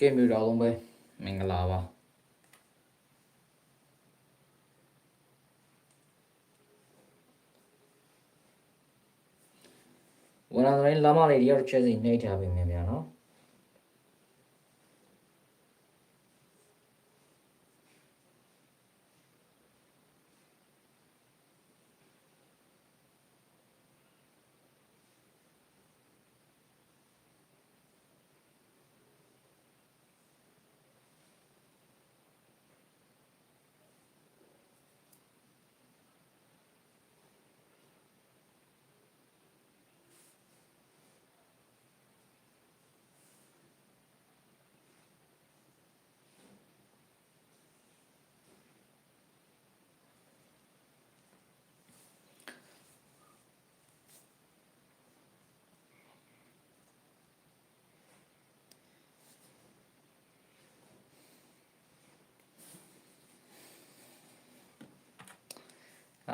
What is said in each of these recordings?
ကဲမျိုးတော်လုံးပဲမင်္ဂလာပါဝန်တော်တိုင်းလမ်းမလေးတယောက်တစ်ချက်စီနှိပ်ထားပေးမယ်ဗျာနော်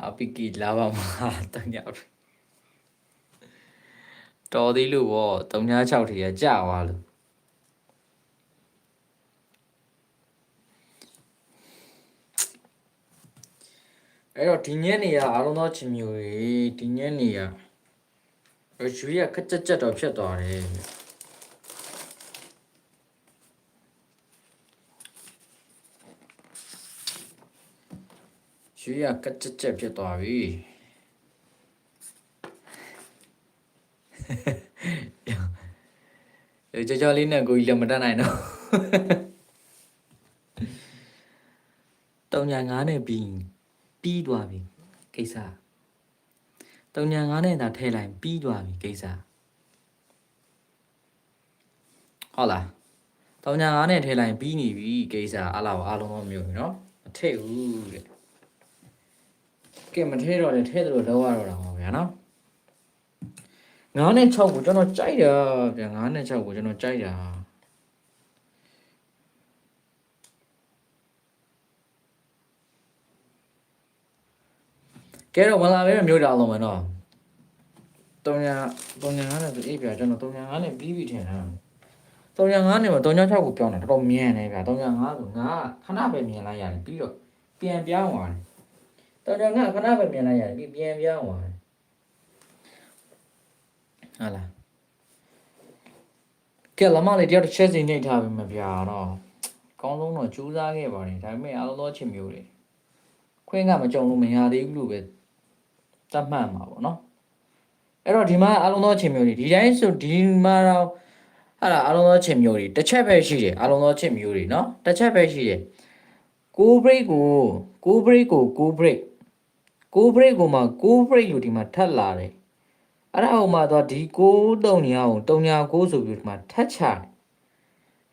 အပီကီလာပါမှာတညောက်တော်သေးလို့ဗော396ထေရကြာသွားလို့အဲ့တော့ဒီညနေရအားလုံးသောချင်မျိုးတွေဒီညနေရရွှေရခက်ကြက်ကြက်တော့ဖြစ်သွားတယ် ရွှေရခက်ကြက်ကြက်ဖြစ်သွားပြီ เดี๋ยวကြောကြောလေးနဲ့ကိုကြီးလည်းမတတ်နိုင်တော့တုံညာငါးနဲ့ပြီးပြီးသွားပြီကိစ္စတုံညာငါးနဲ့သာထည့်လိုက်ပြီးသွားပြီကိစ္စဟုတ်လားတုံညာငါးနဲ့ထည့်လိုက်ပြီးနေပြီကိစ္စအလားအားလုံးတော့မျိုးပြီနော်မထည့်ဘူးတဲ့ ကဲမထည့်တော့လေထည့်တယ်လို့လောက်ရတော့တာပါဗျာနော်9နဲ့6ကိုကျွန်တော်ကြိုက်တာဗျာ9နဲ့6ကိုကျွန်တော်ကြိုက်တာကဲတော့မလာပဲမျိုးတာလုံးမယ်နော်3ညာ3ညာ9နဲ့ဆိုအေးဗျာကျွန်တော်3ညာ9နဲ့ပြီးပြီထင်တာ3ညာ9နဲ့မှာ3ညာ6ကိုပြောင်းတာတော်တော်မြန်နေဗျာ3ညာ9ဆိုငါခဏပဲမြင်လိုက်ရတယ်ပြီးတော့ပြန်ပြောင်းသွားတယ် 3ညာ9ခဏပဲမြင်လိုက်ရတယ်ပြီးပြန်ပြောင်းသွားတယ်ဟာလားကဲလမလေးတယောက်တစ်ချက်စီနှိပ်ထားပြီမပြာတော့အကောင်းဆုံးတော့ကြိုးစားခဲ့ပါတယ်ဒါပေမဲ့အားလုံးသောချင်မျိုးတွေခွင်းကမကြုံလို့မရသေးဘူးလို့ပဲသတ်မှတ်မှာပေါ့နော်အဲ့တော့ဒီမှာအားလုံးသောချင်မျိုးတွေဒီတိုင်းဆိုဒီမှာတော့ဟာလားအားလုံးသောချင်မျိုးတွေတစ်ချက်ပဲရှိတယ်အားလုံးသောချင်မျိုးတွေနော်တစ်ချက်ပဲရှိတယ်ကို break ကိုကို break ကိုကို break ကို break ကိုမှကို break လို့ဒီမှာထပ်လာတယ် အဲ့ဒါဟိုမှာတော့ဒီ6တုံညာကိုတုံညာ6ဆိုပြီးဒီမှာထပ်ချတယ်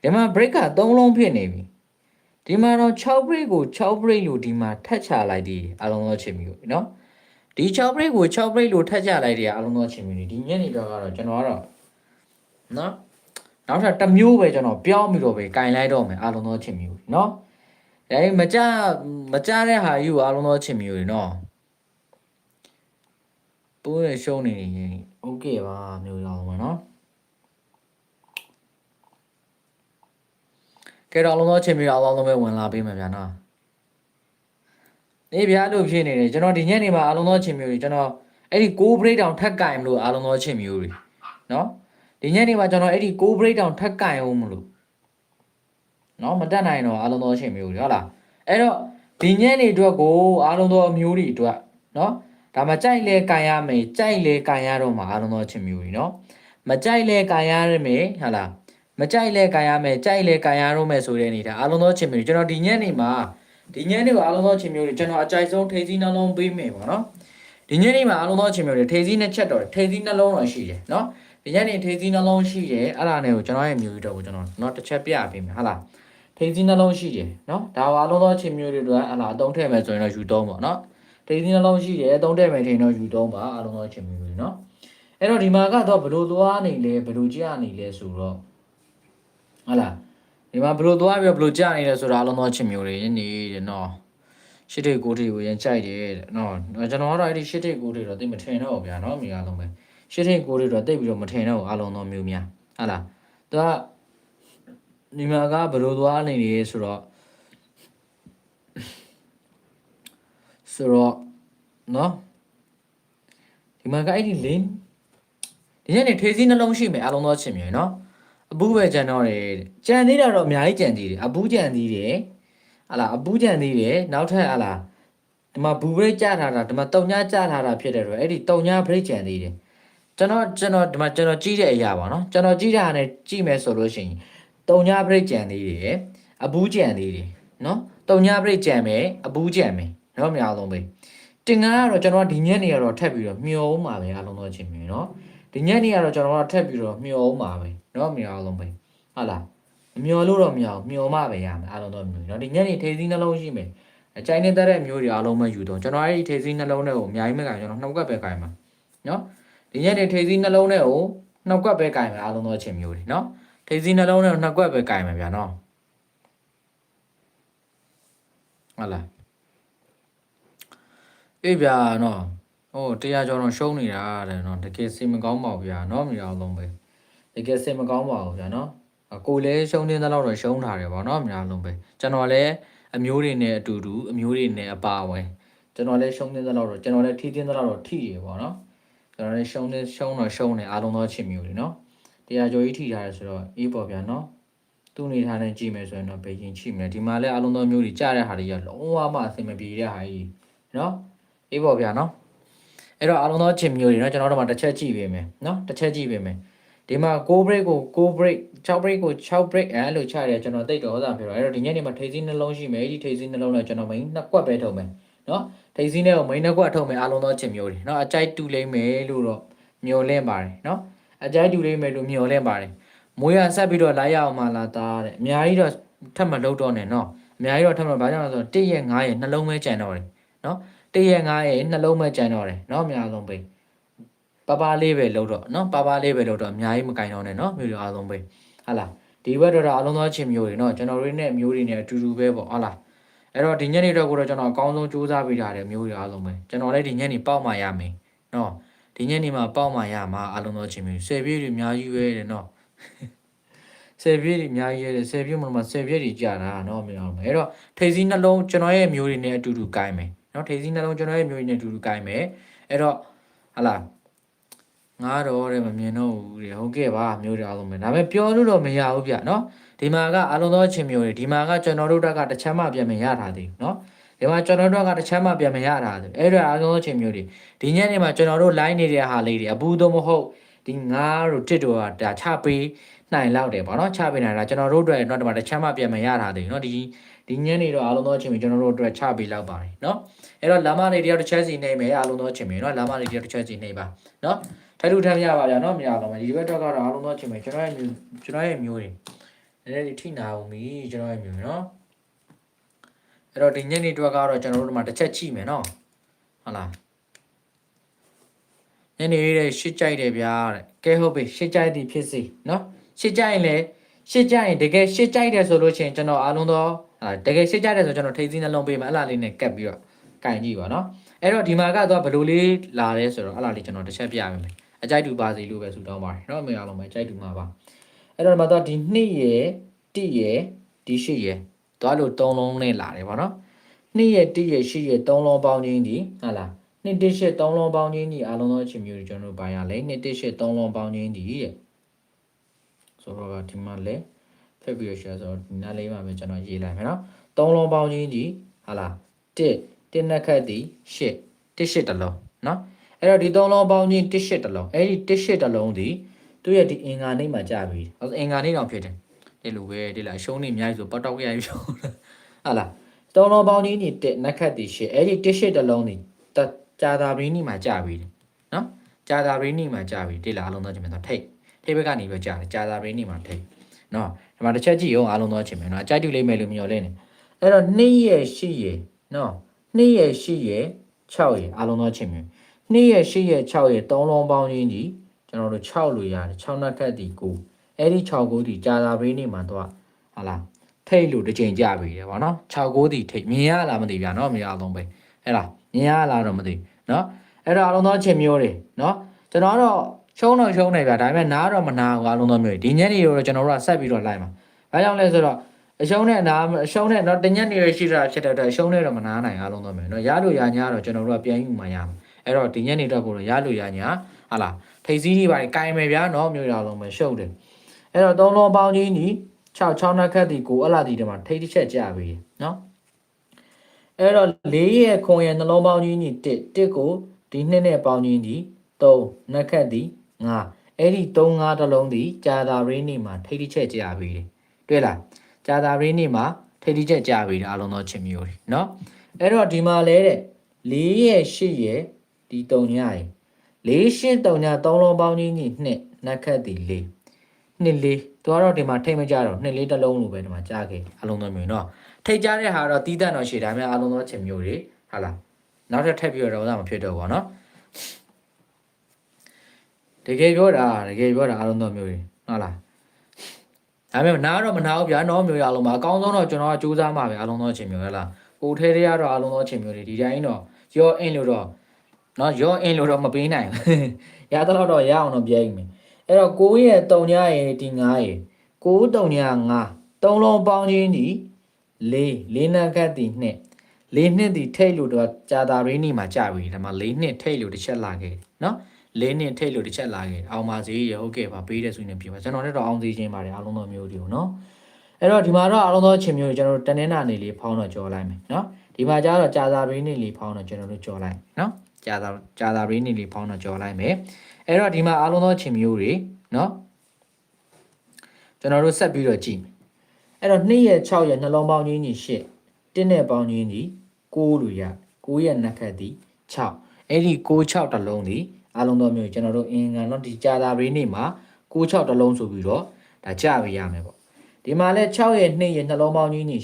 ဒီမှာ break က3လုံးဖြစ်နေပြီဒီမှာတော့6 break ကို6 break လို့ဒီမှာထပ်ချလိုက်သေးတယ်အလုံးသောချင်မျိုးเนาะဒီ6 break ကို6 break လို့ထပ်ချလိုက်တယ်အလုံးသောချင်မျိုးဒီညနေတော့ကတော့ကျွန်တော်ကတော့เนาะနောက်ထပ်တစ်မျိုးပဲကျွန်တော်ပြောင်းပြီးတော့ပဲကင်လိုက်တော့မယ်အလုံးသောချင်မျိုးเนาะဒါပေမဲ့မကြမကြတဲ့ဟာယူအလုံးသောချင်မျိုးတွေเนาะ တိုးရရှုံးနေရင်โอเคပါမျိုးရအောင်ပါနော်ကဲတော့လုံးသောချင်းမျိုးအောင်လုံးပဲဝင်လာပေးမယ်ဗျာနော်နေဗျာလို့ဖြစ်နေတယ်ကျွန်တော်ဒီညနေမှာအလုံးသောချင်းမျိုးတွေကျွန်တော်အဲ့ဒီ6 break down ထက်ကင်မလို့အလုံးသောချင်းမျိုးတွေနော်ဒီညနေမှာကျွန်တော်အဲ့ဒီ6 break down ထက်ကင်အောင်မလို့နော်မတက်နိုင်တော့အလုံးသောချင်းမျိုးတွေဟုတ်လားအဲ့တော့ဒီညနေအတွက်ကိုအလုံးသောအမျိုးတွေအတွက်နော် ဒါမှကြိုက်လဲကန်ရမယ်ကြိုက်လဲကန်ရတော့မှာအားလုံးသောအချင်းမျိုးကြီးเนาะမကြိုက်လဲကန်ရရမယ်ဟာလားမကြိုက်လဲကန်ရမယ်ကြိုက်လဲကန်ရတော့မယ်ဆိုတဲ့အနေဒါအားလုံးသောအချင်းမျိုးကြီးကျွန်တော်ဒီညနေမှာဒီညနေကိုအားလုံးသောအချင်းမျိုးကြီးကျွန်တော်အကြိုက်ဆုံးထိစီနှလုံးပေးမယ်ပေါ့နော်ဒီညနေမှာအားလုံးသောအချင်းမျိုးကြီးထိစီနဲ့ချက်တော့ထိစီနှလုံးတော့ရှိတယ်เนาะဒီညနေထိစီနှလုံးရှိတယ်အဲ့ဒါနဲ့ကိုကျွန်တော်ရဲ့မျိုးကြီးတော့ကိုကျွန်တော်เนาะတစ်ချက်ပြပေးမယ်ဟာလားထိစီနှလုံးရှိတယ်เนาะဒါအားလုံးသောအချင်းမျိုးတွေတော့ဟာလားအသုံးထည့်မယ်ဆိုရင်တော့ယူသုံးပေါ့เนาะ တိတ်သီးနှလုံးရှိတယ်သုံးတဲ့မယ်ထင်တော့ယူသုံးပါအားလုံးသောချင်းမျိုးတွေเนาะအဲ့တော့ဒီမှာကတော့ဘလို့သွားနေလဲဘလို့ကြာနေလဲဆိုတော့ဟုတ်လားဒီမှာဘလို့သွားပြီးဘလို့ကြာနေလဲဆိုတာအားလုံးသောချင်းမျိုးတွေနေတယ်เนาะရှစ်ထိတ်ကိုထိတ်ကိုရင်ကြိုက်တယ်တဲ့เนาะကျွန်တော်ကတော့အဲ့ဒီရှစ်ထိတ်ကိုထိတ်တော့တိတ်မထင်တော့ဘူးဗျာเนาะမိအားလုံးပဲရှစ်ထိတ်ကိုထိတ်တော့တိတ်ပြီးတော့မထင်တော့ဘူးအားလုံးသောမျိုးများဟုတ်လားသူက ဒီမှာကဘယ်လိုသွားနေလဲဆိုတော့ ဆိုတော့နော်ဒီမှာကအဲ့ဒီလင်းဒီညနေထေးစည်းနှလုံးရှိမယ်အလုံးသောချင်းမြေနော်အပူးပဲကြံတော့တယ်ကြံသေးတာတော့အများကြီးကြံသေးတယ်အပူးကြံသေးတယ်ဟာလားအပူးကြံသေးတယ်နောက်ထပ်ဟာလားဒီမှာဘူဘရိတ်ကြထားတာဒီမှာတုံညာကြထားတာဖြစ်တယ်တော့အဲ့ဒီတုံညာဘရိတ်ကြံသေးတယ်ကျွန်တော်ကျွန်တော်ဒီမှာကျွန်တော်ကြီးတဲ့အရာပါနော်ကျွန်တော်ကြီးတာနဲ့ကြီးမယ်ဆိုလို့ရှိရင်တုံညာဘရိတ်ကြံသေးတယ်အပူးကြံသေးတယ်နော်တုံညာဘရိတ်ကြံမယ်အပူးကြံမယ် နော်မရအောင်ပဲတင်ငါကတော့ကျွန်တော်ဒီညက်နေရတော့ထပ်ပြီးတော့မျောဦးမှာပဲအလုံးသောချင်းမြေနော်ဒီညက်နေရတော့ကျွန်တော်ကထပ်ပြီးတော့မျောဦးမှာပဲနော်မရအောင်ပဲဟုတ်လားမမျောလို့တော့မရအောင်မျောမှပဲရမယ်အလုံးသောမျိုးနော်ဒီညက်နေထေးစည်းနှလုံးရှိမယ်အကြိုင်နေတဲ့တဲ့မျိုးတွေအားလုံးပဲယူတော့ကျွန်တော်အဲ့ဒီထေးစည်းနှလုံးထဲကိုအများကြီးမကင်ကျွန်တော်နှုတ်ကပ်ပဲကင်မှာနော်ဒီညနေထေးစည်းနှလုံးထဲကိုနှုတ်ကပ်ပဲကင်မှာအားလုံးသောအချင်းမျိုးတွေနော်ထေးစည်းနှလုံးထဲကိုနှုတ်ကပ်ပဲကင်မှာဗျာနော်ဟုတ်လား အေးဗျာနော်ဟိုတရားကျော်တော့ရှုံးနေတာတဲ့နော်တကယ်စိတ်မကောင်းပါဘူးဗျာနော်မြေအောင်လုံးပဲတကယ်စိတ်မကောင်းပါဘူးဗျာနော်အကိုလည်းရှုံးနေတဲ့လောက်တော့ရှုံးထားတယ်ဗောနော်မြေအောင်လုံးပဲကျွန်တော်လည်းအမျိုးတွေနဲ့အတူတူအမျိုးတွေနဲ့အပါအဝင်ကျွန်တော်လည်းရှုံးနေသလောက်တော့ကျွန်တော်လည်းထိတင်းသလောက်တော့ထိရပါတော့ကျွန်တော်လည်းရှုံးနေရှုံးတော့ရှုံးနေအားလုံးသောချစ်မျိုးတွေနော်တရားကျော်ကြီးထိထားတယ်ဆိုတော့အေးပေါ်ဗျာနော်သူ့အနေထားနဲ့ကြည့်မယ်ဆိုရင်တော့ဘယ်ရင်ချိမယ်ဒီမှာလည်းအားလုံးသောမျိုးတွေကြားတဲ့ဟာတွေကလုံးဝမှအဆင်မပြေတဲ့ဟာကြီးနော် အေးပေါ်ဗျာနော်အဲ့တော့အားလုံးသောချစ်မျိုးတွေနော်ကျွန်တော်တို့မှတစ်ချက်ကြည့်ပေးမယ်နော်တစ်ချက်ကြည့်ပေးမယ်ဒီမှာ6 break ကို6 break 6 break ကို6 break အဲ့လိုချရတယ်ကျွန်တော်တိတ်တော့ဥစားပြောတော့အဲ့တော့ဒီညနေမှာထိစည်းနှလုံးရှိမယ်အဲ့ဒီထိစည်းနှလုံးနဲ့ကျွန်တော်မိန်းနှစ်ကွက်ပဲထုတ်မယ်နော်ထိစည်းနဲ့ကိုမိန်းနှစ်ကွက်ထုတ်မယ်အားလုံးသောချင်မျိုးတွေနော်အကြိုက်တူလိမ့်မယ်လို့တော့မျောလင့်ပါတယ်နော်အကြိုက်တူလိမ့်မယ်လို့မျောလင့်ပါတယ်မွေးရဆက်ပြီးတော့လိုက်ရအောင်မလားသားတဲ့အများကြီးတော့ထပ်မလုပ်တော့နဲ့နော်အများကြီးတော့ထပ်မဘာကြောင့်လဲဆိုတော့1ရက်9ရက်နှလုံးပဲကြံတော့တယ်နော် 1ရက်9ရက်နှလုံးပဲကြံတော့တယ်နော်အများဆုံးပဲ ပပလေးပဲလို့တော့เนาะပပလေးပဲလို့တော့အများကြီးမကင်တော့နဲ့เนาะမျိုးတွေအားလုံးပဲဟာလားဒီဘက်တော့အလုံးသောချင်းမျိုးတွေเนาะကျွန်တော်တို့နဲ့မျိုးတွေနဲ့အတူတူပဲပေါ့ဟာလားအဲ့တော့ဒီညနေတော့ကိုတော့ကျွန်တော်အကောင်းဆုံးစူးစမ်းပေးထားတယ်မျိုးတွေအားလုံးပဲကျွန်တော်လည်းဒီညနေပေါက်မှရမယ်เนาะဒီညနေမှာပေါက်မှရမှာအလုံးသောချင်းမျိုးဆယ်ပြည့်တွေအများကြီးပဲတဲ့เนาะဆယ်ပြည့်တွေအများကြီးရဲ့ဆယ်ပြည့်မှမှာဆယ်ပြည့်တွေကြာတာเนาะမင်းအောင်မယ်အဲ့တော့ထိပ်စီးနှလုံးကျွန်တော်ရဲ့မျိုးတွေနဲ့အတူတူကိုင်းမယ် နော်ထိပ်စီးနှလုံးကျွန်တော်ရဲ့မျိုးရည်နဲ့အတူတူကိုင်းမယ်အဲ့တော့ဟလာငါတော့တဲ့မမြင်တော့ဘူးတဲ့ဟုတ်ကဲ့ပါမျိုးတွေအားလုံးပဲဒါပေမဲ့ပြောလို့တော့မရဘူးဗျနော်ဒီမှာကအားလုံးသောအချင်းမျိုးတွေဒီမှာကကျွန်တော်တို့တက်ကတစ်ချက်မှပြန်မရတာသေးဘူးနော်ဒီမှာကျွန်တော်တို့ကတစ်ချက်မှပြန်မရတာသေးဘူးအဲ့ဒါအားလုံးသောအချင်းမျိုးတွေဒီညနေမှာကျွန်တော်တို့ line နေတဲ့ဟာလေးတွေအဘူးတော့မဟုတ်ဒီငါတို့တစ်တို့ကဒါချပေးနိုင်လောက်တယ်ပေါ့နော်ချပေးနိုင်တာကျွန်တော်တို့အတွက်တော့ဒီမှာတစ်ချက်မှပြန်မရတာသေးဘူးနော်ဒီ ဒီညနေတော့အလုံးသောအချင်းမျိုးကျွန်တော်တို့အတွက်ချပေးလောက်ပါတယ်နော်အဲ့တော့လမ်းမလေးတယောက်တစ်ချက်စီနေမယ်အလုံးသောအချင်းမျိုးနော်လမ်းမလေးတယောက်တစ်ချက်စီနေပါနော်ထိုက်ထူထမ်းရပါဗျာနော်မရတော့မယ်ဒီဘက်တော့ကတော့အားလုံးတော့ချိန်မယ်ကျွန်တော်ရဲ့မျိုးကျွန်တော်ရဲ့မျိုးတွေနည်းနည်းလေးထိနာအောင်ပြီကျွန်တော်ရဲ့မျိုးနော်အဲ့တော့ဒီညနေတော့ကတော့ကျွန်တော်တို့ဒီမှာတစ်ချက်ကြည့်မယ်နော်ဟုတ်လားညနေလေးတဲ့ရှစ်ကြိုက်တယ်ဗျာတဲ့ကဲဟုတ်ပြီရှစ်ကြိုက်သည်ဖြစ်စီနော်ရှစ်ကြိုက်ရင်လည်းရှစ်ကြိုက်ရင်တကယ်ရှစ်ကြိုက်တယ်ဆိုလို့ရှိရင်ကျွန်တော်အားလုံးတော့ အာတကယ်ရှင်းကြတယ်ဆိုကျွန်တော်ထိပ်စည်းနှလုံးပေးမှာအဲ့လားလေးနဲ့ကတ်ပြီးတော့ကင်ကြည့်ပါနော်အဲ့တော့ဒီမှာကတော့ဘယ်လိုလေးလာလဲဆိုတော့အဲ့လားလေးကျွန်တော်တစ်ချက်ပြရမယ်အကြိုက်တူပါစီလို့ပဲဆုတောင်းပါတယ်နော်အမေအားလုံးပဲအကြိုက်တူမှာပါအဲ့တော့ဒီမှာတော့ဒီနှစ်ရယ်တိရယ်ဒီရှိရယ်သွားလို့၃လုံးနဲ့လာတယ်ပေါ့နော်နှစ်ရယ်တိရယ်ရှိရယ်၃လုံးပေါင်းချင်းဒီဟာလားနှစ်တစ်ရှစ်သုံးလုံးပေါင်းချင်းဒီအားလုံးသောအချက်မျိုးတွေကျွန်တော်တို့ပိုင်းရလဲနှစ်တစ်ရှစ်သုံးလုံးပေါင်းချင်းဒီတဲ့ဆိုတော့ဒီမှာလဲ ဖက်ပြီးရရှာဆိုတော့ဒီနားလေးမှာပဲကျွန်တော်ရေးလိုက်မယ်နော်3လုံးပေါင်းချင်းဒီဟာလား1 1နှစ်ခတ်ဒီ8 1 8တလုံးနော်အဲ့တော့ဒီသုံးလုံးပေါင်းချင်းတစ်ရှစ်တစ်လုံးအဲ့ဒီတစ်ရှစ်တစ်လုံးဒီသူ့ရဲ့ဒီအင်္ဂါနေ့မှာကြာပြီအဲ့အင်္ဂါနေ့တောင်ဖြစ်တယ်ဒီလိုပဲဒီလားရှုံးနေအများကြီးဆိုပတ်တော့ကြရပြီရှုံးဟာလားသုံးလုံးပေါင်းချင်းဒီတစ်နက်ခတ်ဒီရှစ်အဲ့ဒီတစ်ရှစ်တစ်လုံးဒီတကြာတာပရင်းနေ့မှာကြာပြီနော်ကြာတာပရင်းနေ့မှာကြာပြီဒီလားအလုံးသောချင်းမယ်တော့ထိတ်ထိတ်ဘက်ကနေပြီးကြာတယ်ကြာတာပရင်းနေ့မှာထိတ်နော် ဒီမှာတစ်ချက်ကြည့်အောင်အလုံးသောချင်းမယ်နော်အကြိုက်တူလိမ့်မယ်လို့မျှော်လင့်နေအဲ့တော့2ရဲ့8ရဲ့နော်2ရဲ့8ရဲ့6ရဲ့အလုံးသောချင်းမယ်2ရဲ့8ရဲ့6ရဲ့3လုံးပေါင်းချင်းကြီးကျွန်တော်တို့6လို့ရတယ်6နှစ်ထပ်ဒီ9အဲ့ဒီ6ကိုဒီကြာတာဘေးနေမှာတော့ဟာလားထိတ်လို့တစ်ချိန်ကြပြီတယ်ဗောနော်6ကိုဒီထိတ်မြင်ရလားမသိဗျာနော်မရအောင်ပဲအဲ့လားမြင်ရလားတော့မသိနော်အဲ့တော့အလုံးသောချင်းမျိုးတွေနော်ကျွန်တော်ကတော့ ရှုံးတော့ရှုံးနေဗျာဒါပေမဲ့နားတော့မနာဘူးအလုံးသောမျိုးတွေဒီညနေတော့ကျွန်တော်တို့ကဆက်ပြီးတော့လိုက်မှာဘာကြောင့်လဲဆိုတော့အရှုံးနဲ့နာအရှုံးနဲ့တော့တညက်နေရရှိတာဖြစ်တဲ့အတွက်အရှုံးနဲ့တော့မနာနိုင်အားလုံးတော့မယ်နော်ရလို့ရညာတော့ကျွန်တော်တို့ကပြန်ယူမှရမှာအဲ့တော့ဒီညက်နေတော့ကိုတော့ရလို့ရညာဟာလားထိတ်စည်းကြီးပါလေကိုင်မယ်ဗျာနော်မျိုးရလုံးပဲရှုပ်တယ်အဲ့တော့သုံးလုံးပေါင်းကြီးညီ6 6နှစ်ခတ်ဒီကိုအလားဒီတမှာထိတ်တစ်ချက်ကြပြီနော်အဲ့တော့၄ရဲ့ခွန်ရဲ့နှလုံးပေါင်းကြီးညီ1 1ကိုဒီနှစ်နဲ့ပေါင်းကြီးညီ3နှစ်ခတ်ဒီ 5အဲ့ဒီ3 5တစ်လုံးဒီကြာတာရင်းနေမှာထိတ်တစ်ချက်ကြပြီတွေ့လား ကြာတာရင်းနေမှာထိတ်တိကျက်ကြပြီဒါအလုံးသောချင်မျိုးတွေเนาะအဲ့တော့ဒီမှာလဲတဲ့၄ရဲ့၈ရဲ့ဒီ၃ညရဲ့၄၈၃ည၃လုံးပေါင်းကြီးညီနှစ်နက်ခတ်ဒီ၄နှစ်လေးသူကတော့ဒီမှာထိတ်မကြတော့နှစ်လေးတစ်လုံးလိုပဲဒီမှာကြားခဲ့အလုံးသောမျိုးเนาะထိတ်ကြတဲ့ဟာတော့တီးတန့်တော့ရှည်ဒါမှအလုံးသောချင်မျိုးတွေဟာလားနောက်ထပ်ထပ်ပြီးတော့တော့မဖြစ်တော့ဘူးเนาะ တကယ်ပြောတာတကယ်ပြောတာအလုံးသောမျိုးတွေဟုတ်လားဒါပေမဲ့နားတော့မနာဘူးဗျာနော်မျိုးရအောင်ပါအကောင်းဆုံးတော့ကျွန်တော်ကစူးစမ်းမှာပဲအလုံးသောအချိန်မျိုးဟဲ့လားကိုထဲထဲကတော့အလုံးသောအချိန်မျိုးတွေဒီတိုင်းတော့ရောအင်းလို့တော့နော်ရောအင်းလို့တော့မပေးနိုင်ဘူးရတော့တော့ရအောင်တော့ပြိုင်မယ်အဲ့တော့ကိုရဲ့တုံညာရဲ့ဒီ9ရဲ့ကိုတုံညာ9သုံးလုံးပေါင်းချင်းဒီ၄၄နက်ခတ်ဒီနှစ်၄နှစ်ဒီထိတ်လို့တော့ကြာတာရင်းနေမှာကြာပြီဒါမှ၄နှစ်ထိတ်လို့တစ်ချက်လာခဲ့ နော်၄နှစ်ထိတ်လို့တစ်ချက်လာခဲ့အောင်ပါစေရဟုတ်ကဲ့ပါပေးတဲ့ဆိုရင်ပြပါကျွန်တော်လည်းတော့အောင်သေးခြင်းပါတယ်အားလုံးသောမျိုးတွေကိုနော်အဲ့တော့ဒီမှာတော့အားလုံးသောချင်းမျိုးတွေကျွန်တော်တို့တနင်္လာနေ့လေးဖောင်းတော့ကြော်လိုက်မယ်နော်ဒီမှာကျတော့ကြာသာရင်းနေ့လေးဖောင်းတော့ကျွန်တော်တို့ကြော်လိုက်နော်ကြာသာကြာသာရင်းနေ့လေးဖောင်းတော့ကြော်လိုက်မယ်အဲ့တော့ဒီမှာအားလုံးသောချင်းမျိုးတွေနော်ကျွန်တော်တို့ဆက်ပြီးတော့ကြည့်မယ်အဲ့တော့2ရဲ့6ရဲ့နှလုံးပေါင်းချင်းကြီး8တင်းနဲ့ပေါင်းချင်းကြီး9လို့ရ9ရဲ့နှက်ခတ်သည်6အဲ့ဒီ6 6တစ်လုံးသည် အားလုံးသောမျိုးကျွန်တော်တို့အင်္ဂါတော့ဒီကြာသာရင်းနေ့မှာ6 6တစ်လုံးဆိုပြီးတော့ဒါကြပြရမယ်ပေါ့ဒီမှာလဲ6ရဲ့2ရဲ့နှလုံးပေါင်းချင်းကြီး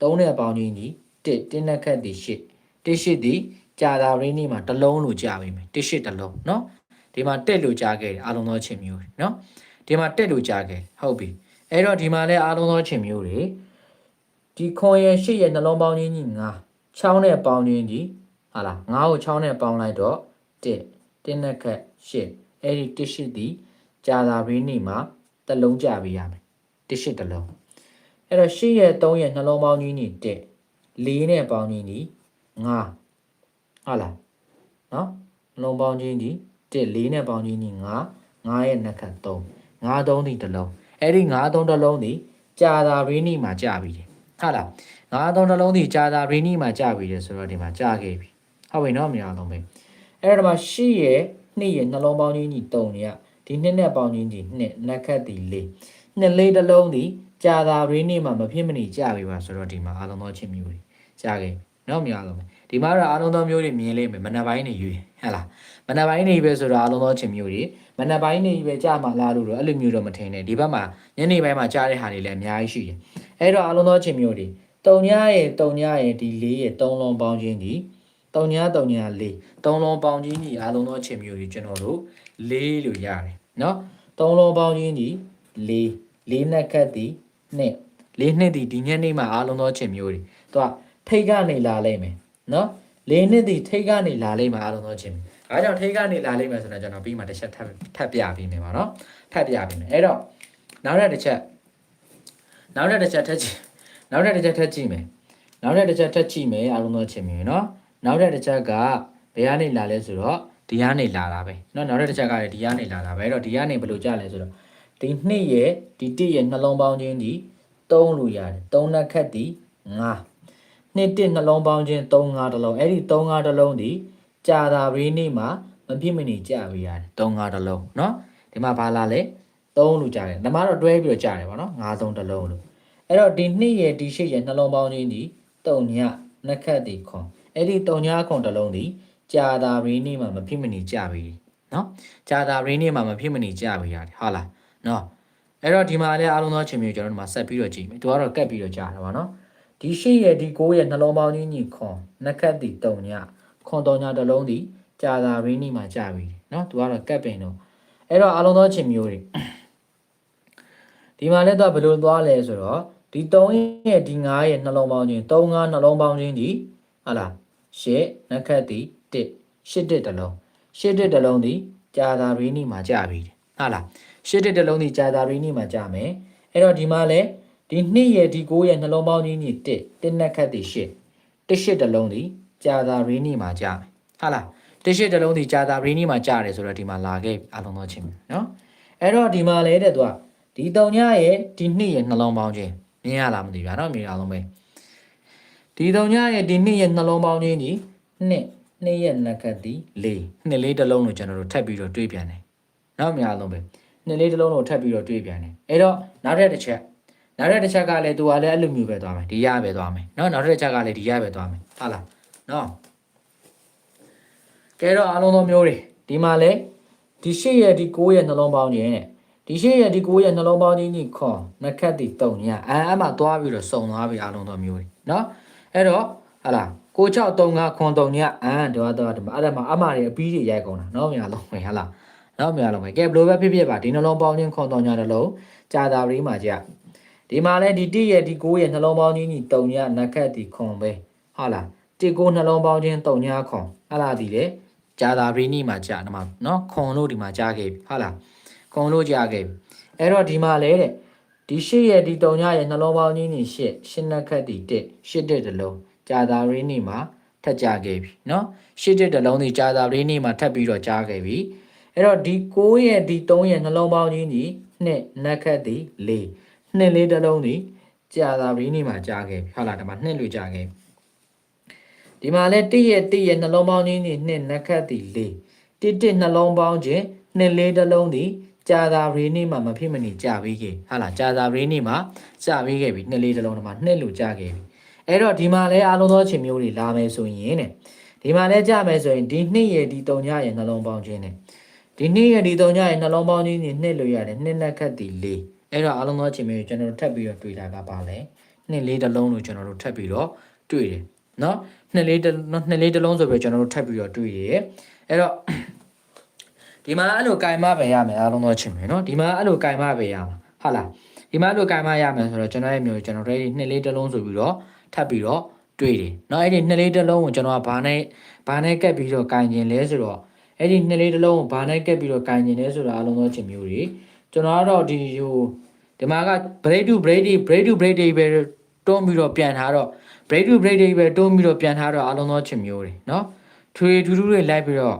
8 3နဲ့ပေါင်းချင်းကြီး1တင်းနဲ့ခတ်သည်8 1 8သည်ကြာသာရင်းနေ့မှာတစ်လုံးလို့ကြပြီမယ်1 8တစ်လုံးเนาะဒီမှာတက်လို့ကြားခဲ့တယ်အားလုံးသောချင်းမျိုးတွေเนาะဒီမှာတက်လို့ကြားခဲ့ဟုတ်ပြီအဲ့တော့ဒီမှာလဲအားလုံးသောချင်းမျိုးတွေဒီခွန်ရဲ့8ရဲ့နှလုံးပေါင်းချင်းကြီး9 6နဲ့ပေါင်းချင်းကြီးဟာလား9ကို6နဲ့ပေါင်းလိုက်တော့1 1နဲ့ခတ်8အဲ့ဒီ1 8သည်ကြာသာရင်းနေ့မှာတစ်လုံးကြပေးရမယ်1 8တစ်လုံးအဲ့တော့8ရဲ့3ရဲ့နှလုံးပေါင်းချင်းကြီး1 4နဲ့ပေါင်းချင်းကြီး9ဟုတ်လားနော်နှလုံးပေါင်းချင်းကြီး1 4နဲ့ပေါင်းချင်းကြီး9 9ရဲ့နှက်ခတ်3 9 3ဒီတစ်လုံးအဲ့ဒီ9 3တစ်လုံးဒီကြာသာရင်းနေ့မှာကြပြီတယ်ဟုတ်လား9 3တစ်လုံးဒီကြာသာရင်းနေ့မှာကြပြီတယ်ဆိုတော့ဒီမှာကြခဲ့ပြီဟုတ်ပြီနော်မရအောင်ပဲ အဲ့တော့ဒီမှာ၈ရဲ့2ရဲ့နှလုံးပေါင်းချင်းကြီး3တွေကဒီနှစ်နဲ့ပေါင်းချင်းကြီး2နက်ခတ်တီ4နှစ်လေးတစ်လုံးဒီကြာသာရင်းနေမှာမဖြစ်မနေကြာပြီပါဆိုတော့ဒီမှာအာလုံးသောချင်းမျိုးတွေကြာခဲ့နော်များတော့ဒီမှာတော့အာလုံးသောမျိုးတွေမြင်လိမ့်မယ်မနက်ပိုင်းနေယူဟဲ့လားမနက်ပိုင်းနေပဲဆိုတော့အာလုံးသောချင်းမျိုးတွေမနက်ပိုင်းနေပဲကြာမှာလားလို့တော့အဲ့လိုမျိုးတော့မထင်နဲ့ဒီဘက်မှာညနေပိုင်းမှာကြာတဲ့ဟာတွေလည်းအများကြီးရှိတယ်အဲ့တော့အာလုံးသောချင်းမျိုးတွေတုံညရဲ့တုံညရဲ့ဒီ၄ရဲ့၃လုံးပေါင်းချင်းကြီး 3934သုံးလုံးပေါင်းခြင်းညီအားလုံးသောအချက်မျိုးကြီးကျွန်တော်တို့၄လို့ရတယ်เนาะသုံးလုံးပေါင်းခြင်းညီ၄၄နှစ်ခတ်သည်နှစ်၄နှစ်သည်ဒီညနေမှာအားလုံးသောအချက်မျိုးတွေသူကထိတ်ကနေလာလိမ့်မယ်เนาะ၄နှစ်သည်ထိတ်ကနေလာလိမ့်မှာအားလုံးသောအချက်မျိုးအားကြောင့်ထိတ်ကနေလာလိမ့်မယ်ဆိုတော့ကျွန်တော်ပြီးမှတစ်ချက်ထပ်ထပ်ပြပေးမယ်ပါเนาะထပ်ပြပေးမယ်အဲ့တော့နောက်ထပ်တစ်ချက်နောက်ထပ်တစ်ချက်ထပ်ကြည့်နောက်ထပ်တစ်ချက်ထပ်ကြည့်မယ်နောက်ထပ်တစ်ချက်ထပ်ကြည့်မယ်အားလုံးသောအချက်မျိုးเนาะ နောက်တဲ့တစ်ချက်ကဘယ်ကနေလာလဲဆိုတော့ဒီကနေလာတာပဲเนาะနောက်တဲ့တစ်ချက်ကလည်းဒီကနေလာတာပဲအဲ့တော့ဒီကနေဘယ်လိုကြလဲဆိုတော့ဒီနှစ်ရဲ့ဒီတစ်ရဲ့နှလုံးပေါင်းခြင်းဒီ3လို့ရတယ်3နှက်ခတ်ဒီ5နှစ်တစ်နှလုံးပေါင်းခြင်း3 5တစ်လုံးအဲ့ဒီ3 5တစ်လုံးဒီကြာတာရင်းနေ့မှာမပြည့်မနေကြာပေးရတယ်3 5တစ်လုံးเนาะဒီမှာဘာလာလဲ3လို့ကြာတယ်ဒီမှာတော့တွဲပြီးတော့ကြာတယ်ဗောနော်5 3တစ်လုံးလို့အဲ့တော့ဒီနှစ်ရဲ့ဒီရှစ်ရဲ့နှလုံးပေါင်းခြင်းဒီ3ညနှက်ခတ်ဒီခွန် အဲ့ဒီတုံညာခုံတစ်လုံးသည်ကြာတာရင်းနေမှာမဖြစ်မနေကြပြီနော်ကြာတာရင်းနေမှာမဖြစ်မနေကြပြီရတယ်ဟုတ်လားနော်အဲ့တော့ဒီမှာလည်းအားလုံးသောချင်းမျိုးကျွန်တော်တို့မှာဆက်ပြီးတော့ကြည့်မယ်သူကတော့ကတ်ပြီးတော့ကြာတာပါနော်ဒီရှိရဲ့ဒီကိုရဲ့နှလုံးပေါင်းကြီးညီခွန်နှက်ခတ်တီတုံညခွန်တုံညတစ်လုံးသည်ကြာတာရင်းနေမှာကြာပြီနော်သူကတော့ကတ်ပင်တော့အဲ့တော့အားလုံးသောချင်းမျိုးတွေဒီမှာလည်းတော့ဘယ်လိုသွားလဲဆိုတော့ဒီ3ရဲ့ဒီ9ရဲ့နှလုံးပေါင်းချင်း3 9နှလုံးပေါင်းချင်းဒီဟုတ်လား ရှစ်နက်ခတ်သည်တစ်ရှစ်တစ်တလုံးရှစ်တစ်တလုံးသည်ကြာသာရင်းနီမှာကြာပြီဟုတ်လားရှစ်တစ်တလုံးသည်ကြာသာရင်းနီမှာကြာမယ်အဲ့တော့ဒီမှာလဲဒီ2ရဲ့ဒီ9ရဲ့နှလုံးပေါင်းကြီးညီ1တစ်နက်ခတ်ဒီ8တစ်8တလုံးဒီကြာသာရင်းနီမှာကြာမယ်ဟာလားတစ်8တလုံးဒီကြာသာရင်းနီမှာကြာတယ်ဆိုတော့ဒီမှာလာခဲ့အလုံးသောချင်းပြီနော်အဲ့တော့ဒီမှာလဲတဲ့သူကဒီ3ညရဲ့ဒီ2ရဲ့နှလုံးပေါင်းချင်းမြင်ရလားမသိဘူးဗျာနော်မြင်ရအောင်ပဲ ဒီ3ညရဲ့ဒီ2ရဲ့နှလုံးပေါင်းချင်းဒီ2 2ရဲ့နက်ခတ်ဒီ4နှစ်လေးတစ်လုံးလို့ကျွန်တော်တို့ထပ်ပြီးတော့တွေးပြန်တယ်နော်မြင်ရအောင်ပဲနှစ်လေးတစ်လုံးလို့ထပ်ပြီးတော့တွေးပြန်တယ်အဲ့တော့နောက်ထပ်တစ်ချက်နောက်ထပ်တစ်ချက်ကလည်းသူကလည်းအဲ့လိုမျိုးပဲသွားမယ်ဒီရပဲသွားမယ်နော်နောက်ထပ်တစ်ချက်ကလည်းဒီရပဲသွားမယ်ဟုတ်လားနော်ကဲတော့အားလုံးသောမျိုးတွေဒီမှာလဲဒီ၈ရဲ့ဒီ9ရဲ့နှလုံးပေါင်းခြင်းနဲ့ဒီ၈ရဲ့ဒီ9ရဲ့နှလုံးပေါင်းခြင်းကြီးခွန်နှစ်ခတ်ဒီ3ညအဲအဲ့မှာသွားပြီးတော့စုံသွားပြီအားလုံးသောမျိုးတွေနော် အဲ့တော့ဟာလား6 6 3 5ခွန်3ညအန်တော့တော့ဒီမှာအဲ့ဒါမှာအမတွေအပီးတွေရိုက်ကုန်တာနော်မြာလုံးဝင်ဟာလားနော်မြာလုံးဝင်ကဲဘလို့ပဲဖြစ်ဖြစ်ပါဒီနှလုံးပေါင်းခြင်းခွန်3ညတစ်လုံးကြာတာပရိမှာကြာဒီမှာလဲဒီ1ရဲ့ဒီ9ရဲ့နှလုံးပေါင်းခြင်းကြီး3ညနက်ခတ်ဒီခွန်ပဲဟုတ်လား1 9နှလုံးပေါင်းခြင်း3ညခွန်အဲ့လားဒီလေကြာတာပရိနိမှာကြာဒီမှာနော်ခွန်လို့ဒီမှာကြာခဲ့ပြီဟုတ်လားခွန်လို့ကြာခဲ့ပြီအဲ့တော့ဒီမှာလဲတဲ့ ဒီ8ရဲ့ဒီ3ညရဲ့နှလုံးပေါင်းခြင်းကြီး8 8နက်ခတ်ဒီ1 8တဲ့တစ်လုံး ကြာသာရင်းနေမှာထပ်ကြခဲ့ပြီเนาะရှစ်တဲ့တစ်လုံးဒီကြာသာရင်းနေမှာထပ်ပြီးတော့ကြားခဲ့ပြီအဲ့တော့ဒီ6ရဲ့ဒီ3ရဲ့နှလုံးပေါင်းချင်းဒီနှစ်နက်ခတ်ဒီ4နှစ်လေးတစ်လုံးဒီကြာသာရင်းနေမှာကြားခဲ့ပြီဟုတ်လားဒီမှာနှစ်လို့ကြားခဲ့ပြီဒီမှာလဲ1ရဲ့1ရဲ့နှလုံးပေါင်းချင်းဒီနှစ်နက်ခတ်ဒီ4တစ်တစ်နှလုံးပေါင်းချင်းနှစ်လေးတစ်လုံးဒီ ကြာသာရင်းနေမှာမဖြစ်မနေကြာပြီးခဲ့ဟုတ်လားကြာသာရင်းနေမှာကြာပြီးခဲ့ပြီနှစ်လေးတစ်လုံးဒီမှာနှစ်လို့ကြားခဲ့ပြီအဲ့တော့ဒီမှာလဲအားလုံးသောချင်းမျိုးတွေလာမယ်ဆိုရင်တဲ့ဒီမှာလဲကြမယ်ဆိုရင်ဒီနှစ်ရဲ့ဒီ3ညရဲ့နှလုံးပေါင်းခြင်းနဲ့ဒီနှစ်ရဲ့ဒီ3ညရဲ့နှလုံးပေါင်းခြင်းနဲ့နှစ်လို့ရတယ်နှစ်နဲ့ခတ်ဒီ၄အဲ့တော့အားလုံးသောချင်းမျိုးကျွန်တော်တို့ထပ်ပြီးတော့တွေ့တာကပါလဲနှစ်လေးတစ်လုံးလို့ကျွန်တော်တို့ထပ်ပြီးတော့တွေ့တယ်နော်နှစ်လေးတစ်နှစ်လေးတစ်လုံးဆိုပြီးကျွန်တော်တို့ထပ်ပြီးတော့တွေ့ရတယ်အဲ့တော့ ဒီမှာအဲ့လိုကင်မပဲရမယ်အားလုံးတော့ချင်မယ်နော်ဒီမှာအဲ့လိုကင်မပဲရမှာဟုတ်လားဒီမှာအဲ့လိုကင်မရမယ်ဆိုတော့ကျွန်တော်ရဲ့မျိုးကျွန်တော်တို့နှစ်လေးတစ်လုံးဆိုပြီးတော့ထပ်ပြီးတော့တွေးတယ်နော်အဲ့ဒီနှစ်လေးတစ်လုံးကိုကျွန်တော်ကဘာနဲ့ဘာနဲ့ကက်ပြီးတော့ကင်ကျင်လဲဆိုတော့အဲ့ဒီနှစ်လေးတစ်လုံးကိုဘာနဲ့ကက်ပြီးတော့ကင်ကျင်လဲဆိုတာအားလုံးတော့ချင်မျိုးတွေကျွန်တော်ကတော့ဒီဟိုဒီမှာက break to break တွေ break to break တွေပဲတွန်းပြီးတော့ပြန်ထားတော့ break to break တွေပဲတွန်းပြီးတော့ပြန်ထားတော့အားလုံးတော့ချင်မျိုးတွေနော်ထွေထူးထူးတွေလိုက်ပြီးတော့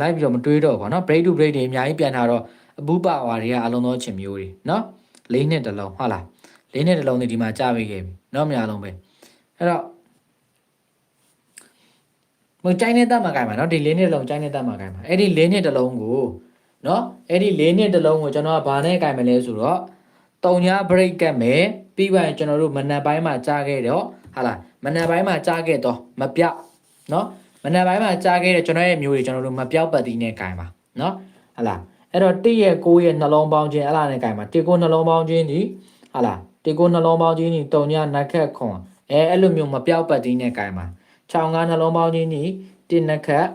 လိုက်ပြီးတော့မတွေးတော့ဘူးเนาะ break to break တွေအများကြီးပြန်ထားတော့အဘူးပါဝါတွေကအလုံးစုံချင်းမျိုးတွေเนาะလေးနှစ်တစ်လုံးဟုတ်လားလေးနှစ်တစ်လုံးတွေဒီမှာကြာပေးခဲ့ပြီเนาะမရလုံးပဲအဲ့တော့မကြိုင်းနေတဲ့မှာကြိုင်ပါเนาะဒီလေးနှစ်တစ်လုံးကြိုင်းနေတဲ့မှာကြိုင်ပါအဲ့ဒီလေးနှစ်တစ်လုံးကိုเนาะအဲ့ဒီလေးနှစ်တစ်လုံးကိုကျွန်တော်ကဘာနဲ့ကြိုင်မလဲဆိုတော့တုံညာ break ကတ်မယ်ပြီးပါရင်ကျွန်တော်တို့မနက်ပိုင်းမှာကြားခဲ့တော့ဟာလားမနက်ပိုင်းမှာကြားခဲ့တော့မပြောက်เนาะ မနက်ပိုင်းမှာကြားခဲ့တဲ့ကျွန်တော်ရဲ့မျိုးတွေကျွန်တော်တို့မပြောက်ပတ်သီးနဲ့ကြိုင်ပါเนาะဟာလားအဲ့တော့1ရဲ့9ရဲ့နှလုံးပေါင်းခြင်းအဲ့လားနဲ့ကြိုင်ပါ1ကိုနှလုံးပေါင်းခြင်းဒီဟာလား1ကိုနှလုံးပေါင်းခြင်းဒီတုံညာနက်ခက်ခွန်အဲအဲ့လိုမျိုးမပြောက်ပတ်သီးနဲ့ကြိုင်ပါ6ငါနှလုံးပေါင်းခြင်းဒီ1နက်ခက်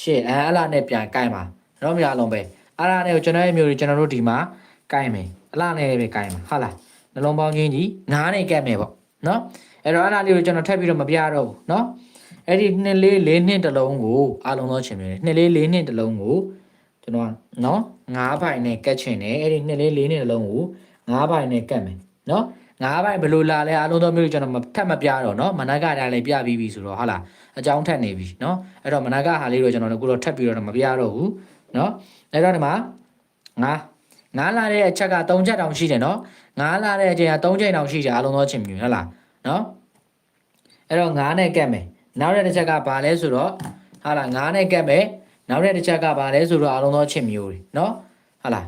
ရှစ်အဲအဲ့လားနဲ့ပြန်ကြိုင်ပါတော့မရလုံးပဲအဲ့လားနဲ့ကျွန်တော်ရဲ့မျိုးတွေကျွန်တော်တို့ဒီမှာကြိုင်မယ်အဲ့လားနဲ့ပဲကြိုင်ပါဟာလားနှလုံးပေါင်းခြင်းဒီ9နဲ့ကက်မယ်ပေါ့နော်အဲ့တော့အဲ့လားလေးကိုကျွန်တော်ထပ်ပြီးတော့မပြတော့ဘူးနော် အဲ့ဒီနှစ်လေးလေးနှစ်တစ်လုံးကိုအားလုံးသောချင်းမျိုးနှစ်လေးလေးနှစ်တစ်လုံးကိုကျွန်တော်ကနော်9ဘိုင်နဲ့ကတ်ချင်တယ်အဲ့ဒီနှစ်လေးလေးနှစ်တစ်လုံးကို9ဘိုင်နဲ့ကတ်မယ်နော်9ဘိုင်ဘယ်လိုလာလဲအားလုံးသောမျိုးကျွန်တော်ထပ်မပြတော့နော်မနက်ကဒါလည်းပြပြီးပြီဆိုတော့ဟုတ်လားအကြောင်းထက်နေပြီနော်အဲ့တော့မနက်ကဟာလေးတော့ကျွန်တော်တို့ကတော့ထပ်ပြီးတော့မပြတော့ဘူးနော်အဲ့တော့ဒီမှာ9 9လာတဲ့အချက်က3ချက်တောင်ရှိတယ်နော်9လာတဲ့အချိန်က3ချက်တောင်ရှိတယ်အားလုံးသောချင်းမျိုးဟုတ်လားနော်အဲ့တော့9နဲ့ကတ်မယ် နောက်တဲ့တစ်ချက်ကဘာလဲဆိုတော့ဟာလား9နဲ့ကတ်မယ်နောက်တဲ့တစ်ချက်ကဘာလဲဆိုတော့အားလုံးသောချင်းမျိုးတွေနော်ဟာလား